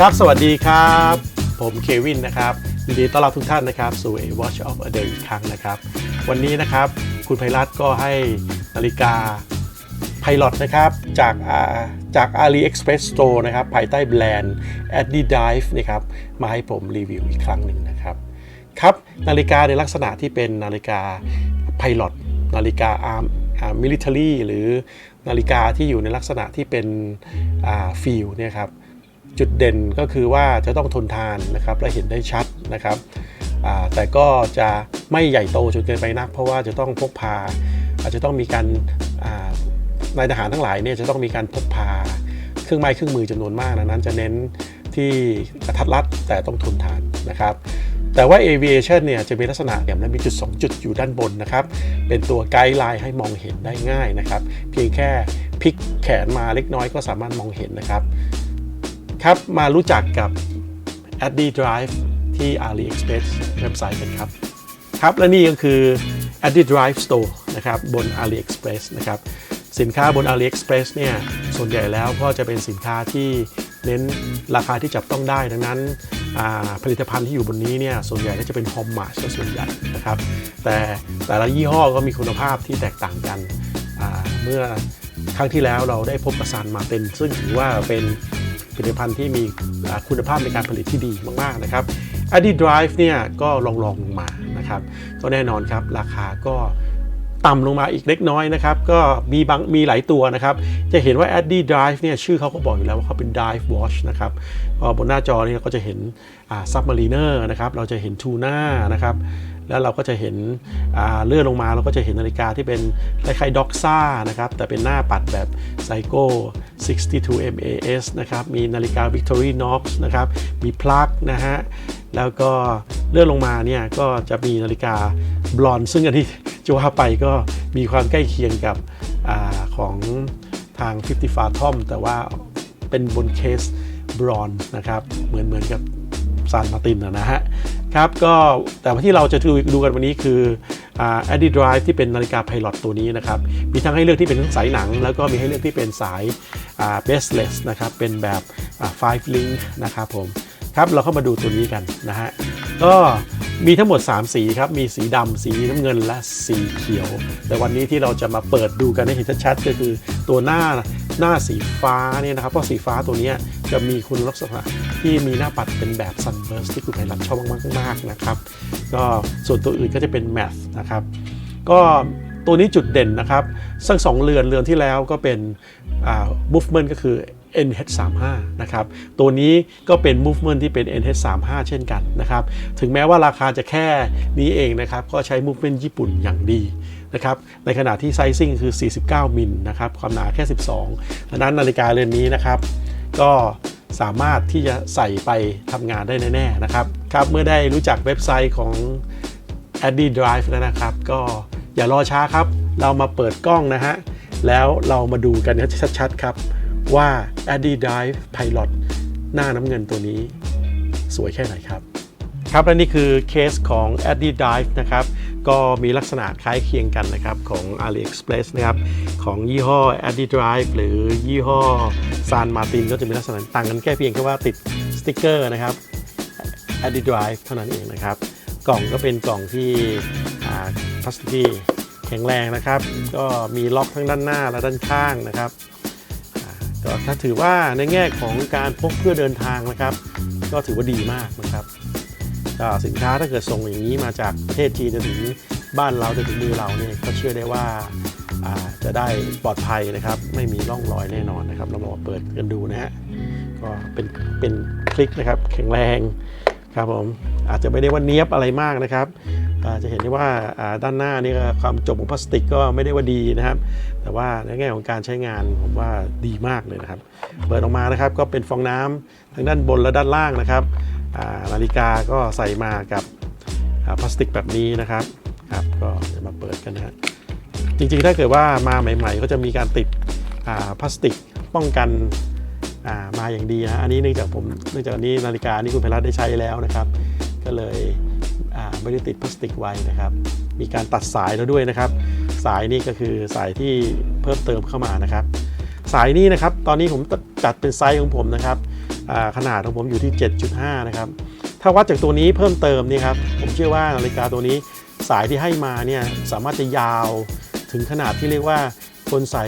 ครับ สวัสดีครับ ผมเควินนะครับยินดีต้อนรับทุกท่านนะครับ สู่ A Watch of a Day อีกครั้งนะครับ วันนี้นะครับคุณไพรัตก็ให้นาฬิกาไพลอตนะครับ จากอาจาก AliExpress Store นะครับ ภายใต้แบรนด์ Adidive นะครับ มาให้ผมรีวิวอีกครั้งหนึ่งนะครับ ครับ นาฬิกาในลักษณะที่เป็นนาฬิกาไพลอตนาฬิกาอาร์มมิลิเ a อรี่หรือนาฬิกาที่อยู่ในลักษณะที่เป็นฟิลเนี่ยครับ จุดเด่นก็คือว่าจะต้องทนทานนะครับและเห็นได้ชัดนะครับแต่ก็จะไม่ใหญ่โตจนเกินไปนัก เพราะว่าจะต้องพกพา อาจจะต้องมีการนายทหารทั้งหลายเนี่ยจะต้องมีการพกพา เครื่องไม้เครื่องมือจำนวนมากดังนั้นจะเน้นที่กระทัดรัดแต่ต้องทนทานนะครับ แต่ว่า aviation เนี่ยจะมีลักษณะแบบนั้นมีจุด 2 จุดอยู่ด้านบนนะครับ เป็นตัวไกด์ไลน์ให้มองเห็นได้ง่ายนะครับ เพียงแค่พลิกแขนมาเล็กน้อยก็สามารถมองเห็นนะครับ ครับมารู้จักกับ Addy Drive ที่ AliExpress เว็บไซต์กันครับ ครับและนี่ก็คือ Addy Drive Store นะครับบน AliExpress นะครับสินค้าบน AliExpress เนี่ยส่วนใหญ่แล้วก็จะเป็นสินค้าที่เน้นราคาที่จับต้องได้ ดังนั้นผลิตภัณฑ์ที่อยู่บนนี้เนี่ยส่วนใหญ่ก็จะเป็น Home Mart ซะส่วนใหญ่นะครับแต่แต่ละยี่ห้อก็มีคุณภาพที่แตกต่างกัน เมื่อครั้งที่แล้วเราได้พบกับซานมาเต็น ซึ่งถือว่าเป็น ผลิตภัณฑ์ที่มีคุณภาพในการผลิตที่ดีมากๆนะครับ a d d i Drive เนี่ยก็ลองลองลงมานะครับ ก็แน่นอนครับราคาก็ต่ำลงมาอีกเล็กน้อยนะครับ ก็มีบางมีหลายตัวนะครับ จะเห็นว่า a d d i Drive เนี่ยชื่อเขาก็บอกอยู่แล้วว่าเขาเป็น Dive Watch นะครับบนหน้าจอนี่เราก็จะเห็น Submariner นะครับ เราจะเห็น Tuna นะครับ แล้วเราก็จะเห็นเลื่อนลงมาเราก็จะเห็นนาฬิกาที่เป็นคล้ายๆด็อกซ่านะครับแต่เป็นหน้าปัดแบบไซโก้62 MAS นะครับมีนาฬิกา Victorinox นะครับมีพลักนะฮะแล้วก็เลื่อนลงมาเนี่ยก็จะมีนาฬิกาบลอนซึ่งอันนี้จะว่าไปก็มีความใกล้เคียงกับอของทาง 50 f a t o m แต่ว่าเป็นบนเคสบรอนนะครับเหมือนเหมือนกับซานมาตินนะฮะ ครับก็แต่ว่าที่เราจะดูดูกันวันนี้คืออ่า Addy Drive ที่เป็นนาฬิกาไพลอตตัวนี้นะครับ มีทั้งให้เลือกที่เป็นทั้งสายหนัง แล้วก็มีให้เลือกที่เป็นสายอ่า baseless นะครับ เป็นแบบ five link นะครับผม ครับเราเข้ามาดูตัวนี้กันนะฮะ ก็มีทั้งหมด 3 สีครับ มีสีดำสีน้ำเงินและสีเขียว แต่วันนี้ที่เราจะมาเปิดดูกันให้เห็นชัดๆก็คือตัวหน้า หน้าสีฟ้าเนี่ยนะครับเพราะสีฟ้าตัวนี้จะมีคุณลักษณะที่มีหน้าปัดเป็นแบบ sunburst ที่คุณไพรัฐชอบมากๆนะครับ ก็ส่วนตัวอื่นก็จะเป็น m a t นะครับ ก็ตัวนี้จุดเด่นนะครับสักสองเรือนเรือนที่แล้วก็เป็นอ่า movement ก็คือ NH35 นะครับตัวนี้ก็เป็น movement ที่เป็น NH35 เช่นกันนะครับถึงแม้ว่าราคาจะแค่นี้เองนะครับก็ใช้ movement ญี่ปุ่นอย่างดีนะครับในขณะที่ไซซิ่งคือ 49 มิลนะครับความหนาแค่ 12ดังนั้นนาฬิกาเรือนนี้นะครับก็สามารถที่จะใส่ไปทำงานได้แน่ๆนะครับครับเมื่อได้รู้จักเว็บไซต์ของ Addy Drive แล้วนะครับ ก็อย่ารอช้าครับ เรามาเปิดกล้องนะฮะ แล้วเรามาดูกันชัดๆครับ ว่า Addy Dive Pilot หน้าน้ำเงินตัวนี้สวยแค่ไหนครับ ครับและนี่คือเคสของ Addy Dive นะครับ ก็มีลักษณะคล้ายเคียงกันนะครับของ AliExpress นะครับของยี่ห้อ Addy Drive หรือยี่ห้อ San Martin ก็จะมีลักษณะต่างกันแค่เพียงแค่ว่าติดสติกเกอร์นะครับ Addy Drive เท่านั้นเองนะครับ กล่องก็เป็นกล่องที่พลาสติกแข็งแรงนะครับ ก็มีล็อกทั้งด้านหน้าและด้านข้างนะครับ ก็ถ้าถือว่าในแง่ของการพกเพื่อเดินทางนะครับ ก็ถือว่าดีมากนะครับสินค้าถ้าเกิดส่งอย่างนี้มาจากประเทศจีนจนถึงบ้านเราจนถึงมือเราเนี่ยก็เชื่อได้ว่าจะได้ปลอดภัยนะครับ ไม่มีร่องรอยแน่นอนนะครับ เรามาเปิดกันดูนะฮะก็เป็นเป็นคลิกนะครับ แข็งแรงครับผมอาจจะไม่ได้ว่าเนี้ยบอะไรมากนะครับ จะเห็นได้ว่าด้านหน้านี่ความจบของพลาสติกก็ไม่ได้ว่าดีนะครับ แต่ว่าในแง่ของการใช้งานผมว่าดีมากเลยนะครับ เปิดออกมานะครับก็เป็นฟองน้ำทั้งด้านบนและด้านล่างนะครับนาฬิกาก็ใส่มากับพลาสติกแบบนี้นะครับครับก็เดี๋ยวมาเปิดกันนะฮะจริงๆถ้าเกิดว่ามาใหม่ ๆ ก็จะมีการติดพลาสติกป้องกันมาอย่างดีนะอันนี้เนื่องจากผมเนื่องจากอันนี้นาฬิกานี่คุณพรัตได้ใช้แล้วนะครับ ก็เลย ไม่ได้ติดพลาสติกไว้นะครับ มีการตัดสายแล้วด้วยนะครับ สายนี่ก็คือสายที่เพิ่มเติมเข้ามานะครับ สายนี้นะครับ ตอนนี้ผมจัดเป็นไซส์ของผมนะครับขนาดของผมอยู่ที่ 7.5 นะครับ ถ้าวัดจากตัวนี้เพิ่มเติมนี่ครับ ผมเชื่อว่านาฬิกาตัวนี้สายที่ให้มาเนี่ยสามารถจะยาวถึงขนาดที่เรียกว่าคนใส่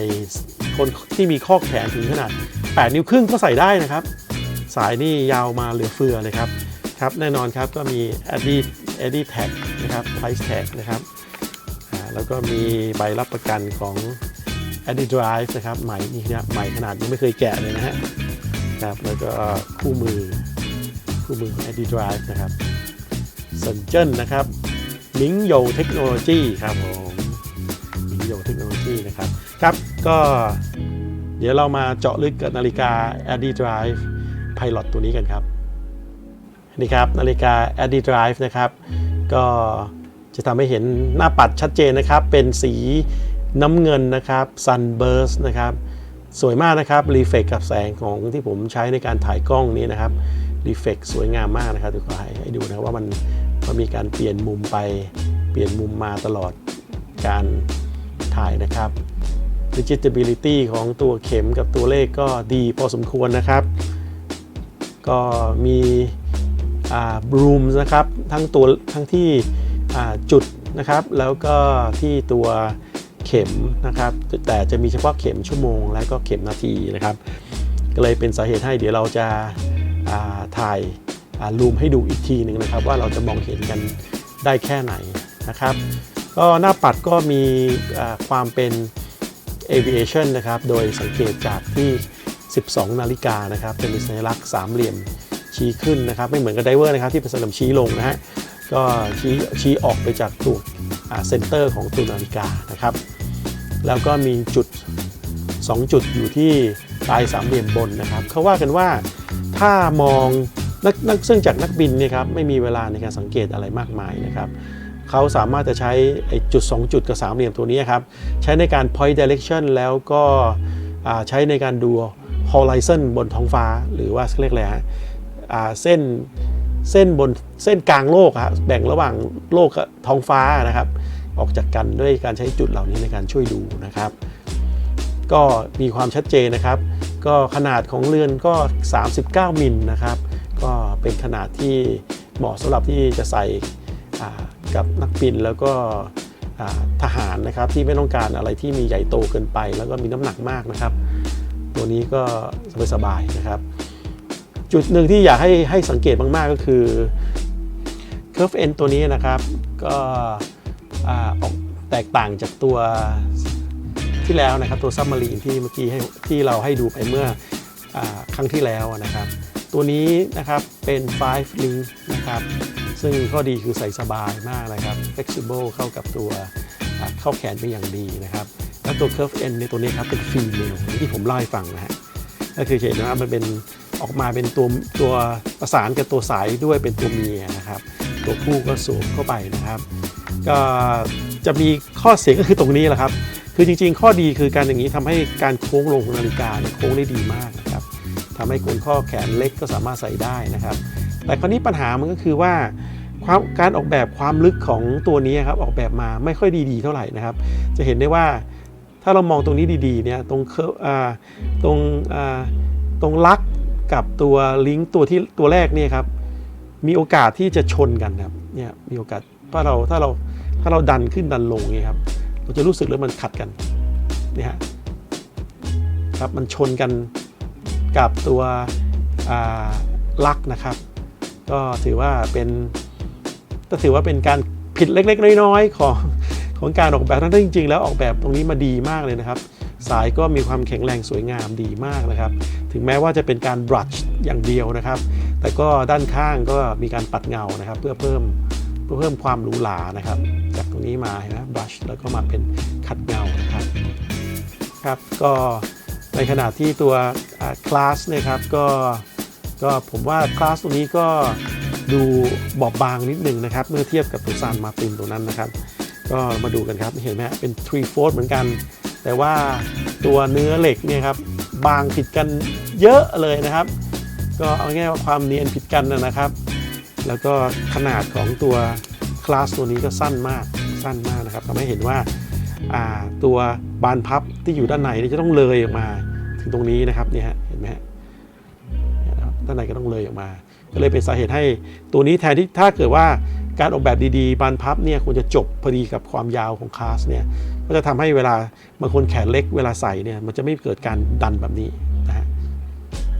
คนที่มีข้อแขนถึงขนาด 8 นิ้วครึ่งก็ใส่ได้นะครับ สายนี่ยาวมาเหลือเฟือเลยครับครับแน่นอนครับก็มี a d d i a d d i tag นะครับ price tag นะครับแล้วก็มีใบรับประกันของ a d d i drive นะครับใหม่นี่นะใหม่ขนาดยังไม่เคยแกะเลยนะฮะครับแล้วก็คู่มือคู่มือของ a d d i drive นะครับสันเจิ้นนะครับมิงโยเทคโนโลยีครับผมมิงโยเทคโนโลยีนะครับครับก็เดี๋ยวเรามาเจาะลึกกับนาฬิกา a d d i drive Pilot ตัวนี้กันครับ นี่ครับนาฬิกา a d d i drive นะครับก็จะทำให้เห็นหน้าปัดชัดเจนนะครับ เป็นสีน้ำเงินนะครับ sunburst นะครับ สวยมากนะครับรีเฟกกับแสงของที่ผมใช้ในการถ่ายกล้องนี้นะครับรีเฟกสวยงามมากนะครับทุกคนให้ให้ดูนะว่ามันมันมีการเปลี่ยนมุมไปเปลี่ยนมุมมาตลอดการถ่ายนะครับ digitability ของตัวเข็มกับตัวเลขก็ดีพอสมควรนะครับ ก็มี บรูมนะครับทั้งตัวทั้งที่จุดนะครับแล้วก็ที่ตัวเข็มนะครับ แต่จะมีเฉพาะเข็มชั่วโมง และก็เข็มนาทีนะครับ ก็เลยเป็นสาเหตุให้เดี๋ยวเราจะาถ่ายรูมให้ดูอีกทีหนึ่งนะครับ ว่าเราจะมองเห็นกันได้แค่ไหนนะครับ ก็หน้าปัดก็มีความเป็น aviation นะครับ โดยสังเกตจากที่ 12 นาฬิกานะครับจะมีสัญลักษณ์สามเหลี่ยม ชี้ขึ้นนะครับ ไม่เหมือนกับไดเวอร์นะครับที่เป็นสัญลักษณ์ชี้ลงนะฮะก็ชี้ชี้ออกไปจากตัวเซนเตอร์ของตัวนาฬิกานะครับ แล้วก็มีจุด 2 จุดอยู่ที่ปลายสามเหลี่ยมบนนะครับเขาว่ากันว่าถ้ามองนักนักซึ่งจากนักบินเนี่ยครับไม่มีเวลาในการสังเกตอะไรมากมายนะครับเขาสามารถจะใช้จุด 2 จุดกับสามเหลี่ยมตัวนี้ครับ ใช้ในการ point direction แล้วก็ใช้ในการดู horizon บนท้องฟ้าหรือว่าเรียกอะไรฮะ เส้นเส้นบนเส้นกลางโลกอะแบ่งระหว่างโลกกับท้องฟ้านะครับ ออกจากกันด้วยการใช้จุดเหล่านี้ในการช่วยดูนะครับ ก็มีความชัดเจนนะครับ ก็ขนาดของเรือนก็ 39 มิลนะครับ ก็เป็นขนาดที่เหมาะสำหรับที่จะใส่กับนักบินแล้วก็ทหารนะครับที่ไม่ต้องการอะไรที่มีใหญ่โตเกินไป แล้วก็มีน้ำหนักมากนะครับ ตัวนี้ก็สบายๆนะครับ จุดหนึ่งที่อยากให้ให้สังเกตมาก ๆ ก็คือ Curve N ตัวนี้นะครับ ก็ออกแตกต่างจากตัวที่แล้วนะครับ ตัวซับมารีนที่เมื่อกี้ให้ที่เราให้ดูไปเมื่ออครั้งที่แล้วนะครับ ตัวนี้นะครับเป็น 5 link นะครับซึ่งข้อดีคือใส่สบายมากนะครับ flexible เข้ากับตัวเข้าแขนเป็นอย่างดีนะครับ แล้วตัว curve N ในตัวนี้ครับเป็น female ที่ผมเล่าให้ฟังนะฮะก็คือเห็นว่ามันเป็น ออกมาเป็นตัวตัวประสานกับตัวสายด้วยเป็นตัวเมียนะครับ ตัวผู้ก็สวมเข้าไปนะครับ ก็จะมีข้อเสียก็คือตรงนี้แหละครับ คือจริงๆ ข้อดีคือการอย่างนี้ทำให้การโค้งลงของนาฬิกาเนี่ยโค้งได้ดีมากนะครับทำให้คนข้อแขนเล็กก็สามารถใส่ได้นะครับ แต่คราวนี้ปัญหามันก็คือว่าความการออกแบบความลึกของตัวนี้ครับออกแบบมาไม่ค่อยดีๆเท่าไหร่นะครับ จะเห็นได้ว่าถ้าเรามองตรงนี้ดีๆเนี่ยตรงเคอร์ตรงตรงลัก กับตัวลิงก์ตัวที่ตัวแรกเนี่ยครับมีโอกาสที่จะชนกันครับเนี่ยมีโอกาสถ้าเราถ้าเราถ้าเราดันขึ้นดันลงเนี่ยครับเราจะรู้สึกเลยมันขัดกันเนี่ยฮะครับมันชนกันกับตัวลักนะครับ ก็ถือว่าเป็นก็ถือว่าเป็นการผิดเล็กๆ น้อยๆของของการออกแบบทั้งที่จริงๆ แล้วออกแบบตรงนี้มาดีมากเลยนะครับ สายก็มีความแข็งแรงสวยงามดีมากนะครับ ถึงแม้ว่าจะเป็นการบรัชอย่างเดียวนะครับ แต่ก็ด้านข้างก็มีการปัดเงานะครับ เพื่อเพิ่มเพื่อเพิ่มความหรูหรานะครับ จากตรงนี้มาเห็นไหมบรัชแล้วก็มาเป็นขัดเงานะครับครับก็ในขณะที่ตัวคลาสนี่ยครับก็ก็ผมว่าคลาสตรงนี้ก็ดูบอบบางนิดนึงนะครับ เมื่อเทียบกับตัวซานมาตินตัวนั้นนะครับ ก็มาดูกันครับเห็นไหมเป็น3 4เหมือนกัน แต่ว่าตัวเนื้อเหล็กเนี่ยครับบางผิดกันเยอะเลยนะครับ ก็เอาง่ายว่าความเนียนผิดกันนะครับ แล้วก็ขนาดของตัวคลาสตัวนี้ก็สั้นมากสั้นมากนะครับทำให้เห็นว่าาตัวบานพับที่อยู่ด้านในจะต้องเลยออกมาถึงตรงนี้นะครับเนี่ยฮะเห็นไหมฮะด้านในก็ต้องเลยออกมา ก็เลยเป็นสาเหตุให้ตัวนี้แทนที่ถ้าเกิดว่าการออกแบบดีๆ บานพับเนี่ยควรจะจบพอดีกับความยาวของคลาสเนี่ย ก็จะทำให้เวลาบางคนแขนเล็กเวลาใส่เนี่ยมันจะไม่เกิดการดันแบบนี้นะฮะ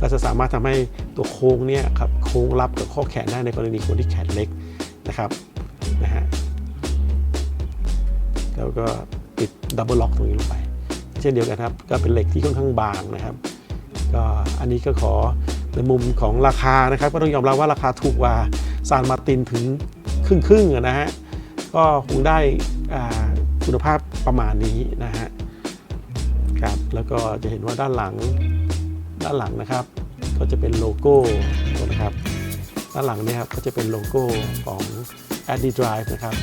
ก็จะสามารถทำให้ตัวโค้งเนี่ยครับโค้งรับกับข้อแขนได้ในกรณีคนที่แขนเล็กนะครับนะฮะแล้วก็ปิดดับเบิลล็อกตรงนี้ลงไป เช่นเดียวกันครับ ก็เป็นเหล็กที่ค่อนข้างบางนะครับ ก็อันนี้ก็ขอในมุมของราคานะครับ ก็ต้องยอมรับว่าราคาถูกกว่าซานมาตินถึงครึ่งครึ่งๆนะฮะก็คงได้อ่า คุณภาพประมาณนี้นะฮะครับแล้วก็จะเห็นว่าด้านหลังด้านหลังนะครับ ก็จะเป็นโลโก้นะครับ ด้านหลังเนี่ยครับก็จะเป็นโลโก้ของ a d d i Drive นะครับ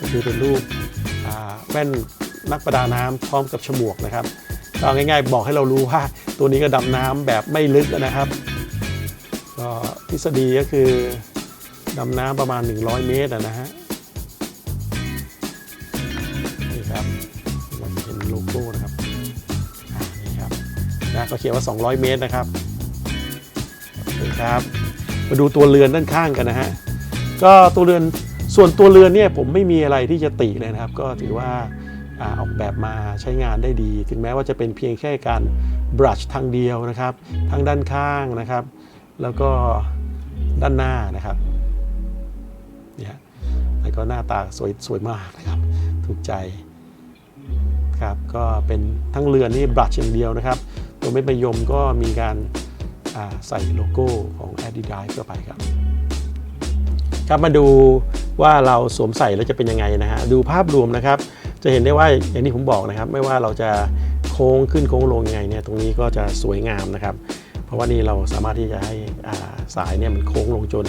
ก็คือเป็นรูปแว่นนักประดาน้ำพร้อมกับฉมวกนะครับก็ง่ายๆบอกให้เรารู้ว่าตัวนี้ก็ดำน้ำแบบไม่ลึกนะครับก็ทฤษฎีก็คือดำน้ำประมาณ 100 เมตรนะฮะ นโก้นะครับนี่ครับนะก็เขียนว่า 200 เมตรนะครับโอเคครับ มาดูตัวเรือนด้านข้างกันนะฮะก็ตัวเรือนส่วนตัวเรือนเนี่ยผมไม่มีอะไรที่จะติเลยนะครับ ก็ถือว่าอาออกแบบมาใช้งานได้ดี ถึงแม้ว่าจะเป็นเพียงแค่การบรัชทางเดียวนะครับทั้งด้านข้างนะครับ แล้วก็ด้านหน้านะครับเนี่ยแล้วก็หน้าตาสวยสวยมากนะครับ ถูกใจ ครับก็เป็นทั้งเรือนี่บรัชอย่างเดียวนะครับ ตัวเม็ดมะยมก็มีการาใส่โลโก้ของ Adidas เข้าไปครับ ครับมาดูว่าเราสวมใส่แล้วจะเป็นยังไงนะฮะดูภาพรวมนะครับ จะเห็นได้ว่าอย่างที่ผมบอกนะครับ ไม่ว่าเราจะโค้งขึ้นโค้งลงยังไงเนี่ยตรงนี้ก็จะสวยงามนะครับ เพราะว่านี่เราสามารถที่จะให้าสายเนี่ยมันโค้งลงจน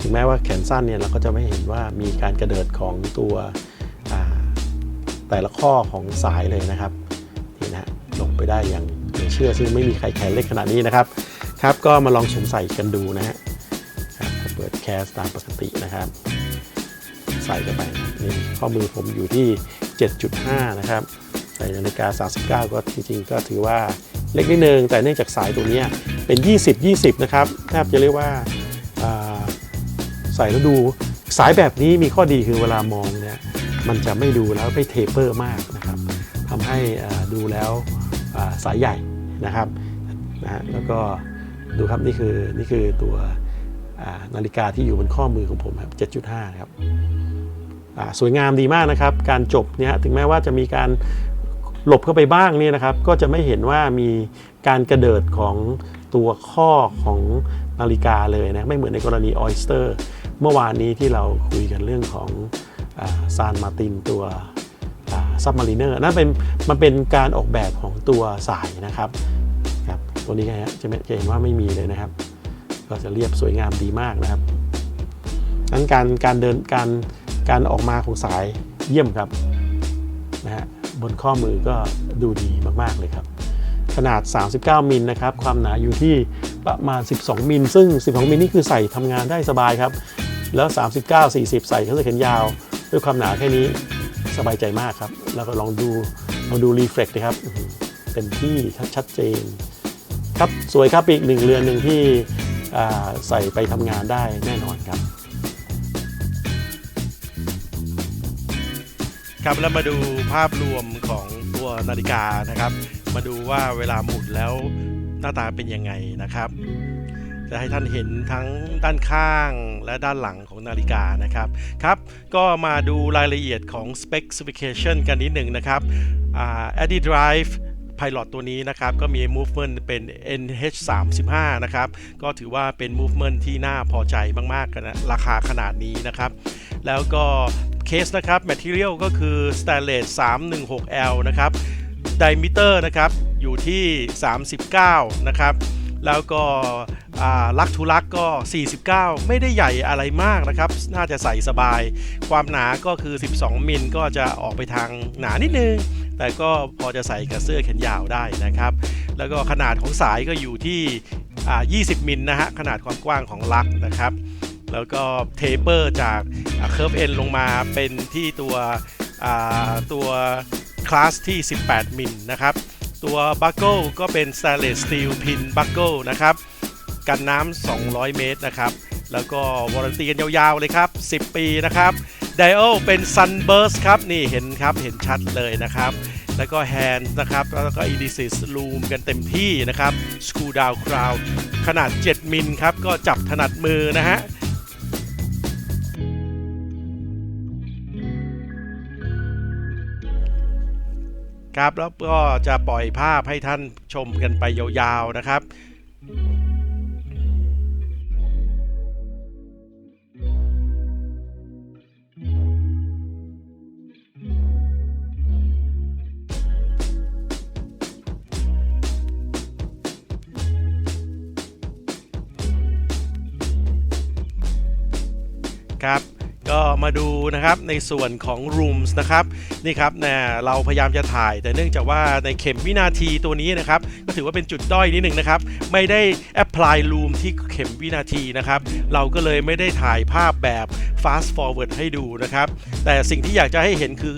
ถึงแม้ว่าแขนสั้นเนี่ยเราก็จะไม่เห็นว่ามีการกระเดิดของตัว แต่ละข้อของสายเลยนะครับนี่นะฮะลงไปได้อย่างเชื่อซึ่งไม่มีใครแขนเล็กขนาดนี้นะครับครับก็มาลองสวมใส่กันดูนะฮะเปิดแคสตามปกตินะครับ ใส่เข้าไปนี่ข้อมือผมอยู่ที่ 7.5 นะครับใส่นาฬิกา 39 ก็จริงๆ ก็ถือว่าเล็กนิดนึง แต่เนื่องจากสายตัวนี้เป็น 20 20 นะครับแทบจะเรียกว่าอ่าใส่แล้วดูสายแบบนี้มีข้อดีคือเวลามองเนี่ย มันจะไม่ดูแล้วไม่เทเปอร์มากนะครับทำให้ดูแล้วสายใหญ่นะครับนะแล้วก็ดูครับนี่คือนี่คือตัวนาฬิกาที่อยู่บนข้อมือของผมครับ 7.5 ครับสวยงามดีมากนะครับ การจบเนี่ยถึงแม้ว่าจะมีการหลบเข้าไปบ้างเนี่ยนะครับ ก็จะไม่เห็นว่ามีการกระเดิดของตัวข้อของนาฬิกาเลยนะ ไม่เหมือนในกรณีออยสเตอร์ เมื่อวานนี้ที่เราคุยกันเรื่องของ ซานมาตินตัวซับมารีเนอร์นั่นเป็นมันเป็นการออกแบบของตัวสายนะครับครับตัวนี้ไงฮะจะจะเห็นว่าไม่มีเลยนะครับ ก็จะเรียบสวยงามดีมากนะครับนั้นการการเดินการการออกมาของสายเยี่ยมครับนะฮะบนข้อมือก็ดูดีมากๆเลยครับ ขนาด 39 มิลนะครับ ความหนาอยู่ที่ประมาณ 12 มิลซึ่ง 12 มิลนี่คือใส่ทำงานได้สบายครับ แล้ว 39 40 ใส่เครื่เสื้อแขนยาว ด้วยความหนาแค่นี้สบายใจมากครับ แล้วก็ลองดูลองดูรีเฟล็กนะครับเต็มที่ชัดเจน ครับสวยครับอีกหนึ่งเรือนหนึ่งที่ใส่ไปทำงานได้แน่นอนครับ ครับแล้วมาดูภาพรวมของตัวนาฬิกานะครับ มาดูว่าเวลาหมุนแล้วหน้าตาเป็นยังไงนะครับ จะให้ท่านเห็นทั้งด้านข้างและด้านหลังของนาฬิกานะครับครับ ก็มาดูรายละเอียดของ specification กันนิดหนึ่งนะครับอ่า Addi Drive Pilot ตัวนี้นะครับ ก็มี movement เป็น NH35 นะครับ ก็ถือว่าเป็น movement ที่น่าพอใจมากๆกันนะราคาขนาดนี้นะครับ แล้วก็เคสนะครับ material ก็คือ stainless 316L นะครับ diameter นะครับ อยู่ที่ 39 นะครับ แล้วก็ลักทูลักก็ 49 ไม่ได้ใหญ่อะไรมากนะครับ น่าจะใส่สบาย ความหนาก็คือ 12 มิลก็จะออกไปทางหนานิดนึง แต่ก็พอจะใส่กับเสื้อแขนยาวได้นะครับ แล้วก็ขนาดของสายก็อยู่ที่อ่า20 มิลนะฮะ ขนาดความกว้างของลักนะครับ แล้วก็เทเปอร์จากเคิร์ฟเอ็นลงมาเป็นที่ตัวตัวคลาสที่ 18 มิลนะครับ ตัวบัคเกิลก็เป็น stainless steel pin buckle นะครับ กันน้ำ 200 เมตรนะครับ แล้วก็วารันตีกันยาวๆเลยครับ 10 ปีนะครับไดโอเป็น Sunburst ครับ นี่เห็นครับ เห็นชัดเลยนะครับ แล้วก็แฮนด์นะครับ แล้วก็ e d s i s Loom กันเต็มที่นะครับ Screw Down Crown ขนาด 7 มิลครับ ก็จับถนัดมือนะฮะ ครับแล้วก็จะปล่อยภาพให้ท่านชมกันไปยาวๆนะครับ นะครับในส่วนของ rooms นะครับนี่ครับเนี่ยเราพยายามจะถ่าย แต่เนื่องจากว่าในเข็มวินาทีตัวนี้นะครับก็ถือว่าเป็นจุดด้อยนิดหนึ่งนะครับไม่ได้ apply room ที่เข็มวินาทีนะครับเราก็เลยไม่ได้ถ่ายภาพแบบ fast forward ให้ดูนะครับแต่สิ่งที่อยากจะให้เห็นคือ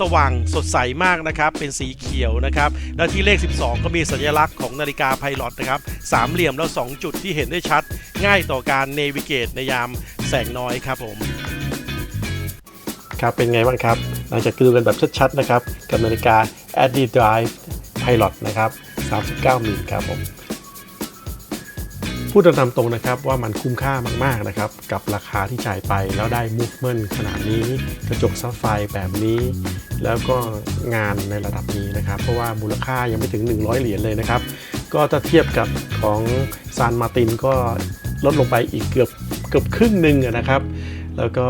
สว่างสดใสมากนะครับเป็นสีเขียวนะครับแล้วที่เลข 12 ก็มีสัญลักษณ์ของนาฬิกาไพลอตนะครับสามเหลี่ยมแล้ว 2 จุดที่เห็นได้ชัด ง่ายต่อการเนวิเกตในยามแสงน้อยครับผม ครับ เป็นไงบ้างครับ หลังจากดูกันแบบชัดๆนะครับ กับนาฬิกา a d d i Drive Pilot นะครับ 39มิลครับผมพูดตามตรงนะครับว่ามันคุ้มค่ามากๆนะครับ กับราคาที่จ่ายไปแล้วได้ movement ขนาดนี้ กระจกซับไฟแบบนี้ แล้วก็งานในระดับนี้นะครับ เพราะว่ามูลค่ายังไม่ถึง 100 เหรียญเลยนะครับ ก็ถ้าเทียบกับของซานมาตินก็ลดลงไปอีกเกือบเกือบครึ่งหนึ่งนะครับ แล้วก็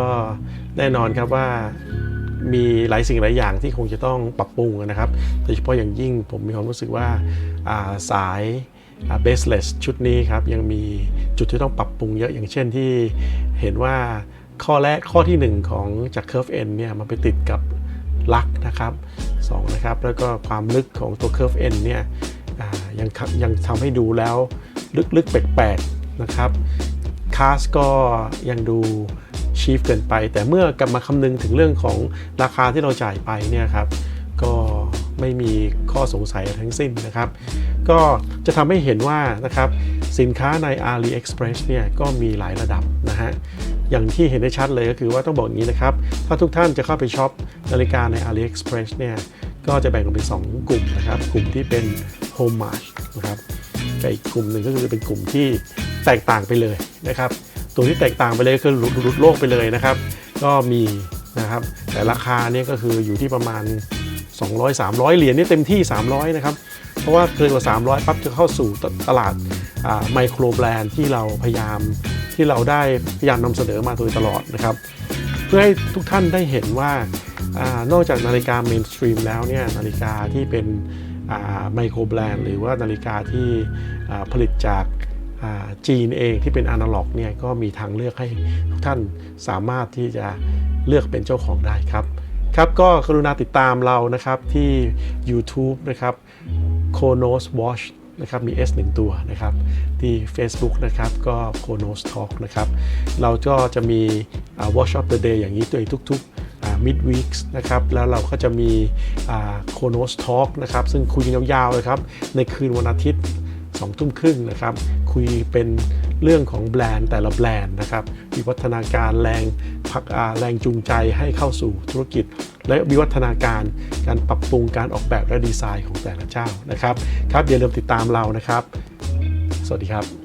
แน่นอนครับว่ามีหลายสิ่งหลายอย่างที่คงจะต้องปรับปรุงนะครับ โดยเฉพาะอย่างยิ่งผมมีความรู้สึกว่าาสายเบสเลสชุดนี้ครับ ยังมีจุดที่ต้องปรับปรุงเยอะอย่างเช่นที่เห็นว่าข้อแรกข้อที่ 1 ของจาก Curve N เนี่ยมันไปติดกับลักนะครับ2นะครับแล้วก็ความลึกของตัว Curve N เนี่ยอ่ยังยังทำให้ดูแล้วลึกๆแปลกๆนะครับคาสก็ยังดู ชีฟเกินไป แต่เมื่อกลับมาคำนึงถึงเรื่องของราคาที่เราจ่ายไปเนี่ยครับก็ไม่มีข้อสงสัยทั้งสิ้นนะครับ ก็จะทำให้เห็นว่านะครับสินค้าใน AliExpress เนี่ยก็มีหลายระดับนะฮะอย่างที่เห็นได้ชัดเลยก็คือว่าต้องบอกอย่างนี้นะครับ ถ้าทุกท่านจะเข้าไปช็อปนาฬิกาใน AliExpress เนี่ยก็จะแบ่งออกเป็น 2 กลุ่มนะครับ กลุ่มที่เป็น Home Mart นะครับกับอีกกลุ่มหนึ่งก็คือเป็นกลุ่มที่แตกต่างไปเลยนะครับ ตัวที่แตกต่างไปเลยคือหลุดหลุดโลกไปเลยนะครับ ก็มีนะครับ แต่ราคาเนี่ยก็คืออยู่ที่ประมาณ 200 300 เหรียญนี่เต็มที่ 300 นะครับ เพราะว่าเกินกว่า 300 ปั๊บจะเข้าสู่ตลาดไมโครแบรนด์ที่เราพยายามที่เราได้พยายามนำเสนอมาโดยตลอดนะครับ เพื่อให้ทุกท่านได้เห็นว่าอานอกจากนาฬิกาเมนสตรีมแล้วเนี่ยนาฬิกาที่เป็นไมโครแบรนด์หรือว่านาฬิกาที่อ่าผลิตจาก จีนเองที่เป็นอนาล็อกเนี่ยก็มีทางเลือกให้ทุกท่านสามารถที่จะเลือกเป็นเจ้าของได้ครับ ครับก็กรุณาติดตามเรานะครับที่ YouTube นะครับ Konos Watch นะครับมี S 1 ตัวนะครับที่ Facebook นะครับก็ Konos Talk นะครับเราก็จะมีอ่า Watch of the Day อย่างนี้ตัวเองทุกๆ mid weeks นะครับแล้วเราก็จะมีอ่า Konos Talk นะครับซึ่งคุยกันยาวๆเลยครับในคืนวันอาทิตย์ สองทุ่มครึ่งนะครับ คุยเป็นเรื่องของแบรนด์แต่ละแบรนด์นะครับวิวัฒนาการแรงพักอาแรงจูงใจให้เข้าสู่ธุรกิจ และวิวัฒนาการการปรับปรุงการออกแบบและดีไซน์ของแต่ละเจ้านะครับครับอย่าลืมติดตามเรานะครับ สวัสดีครับ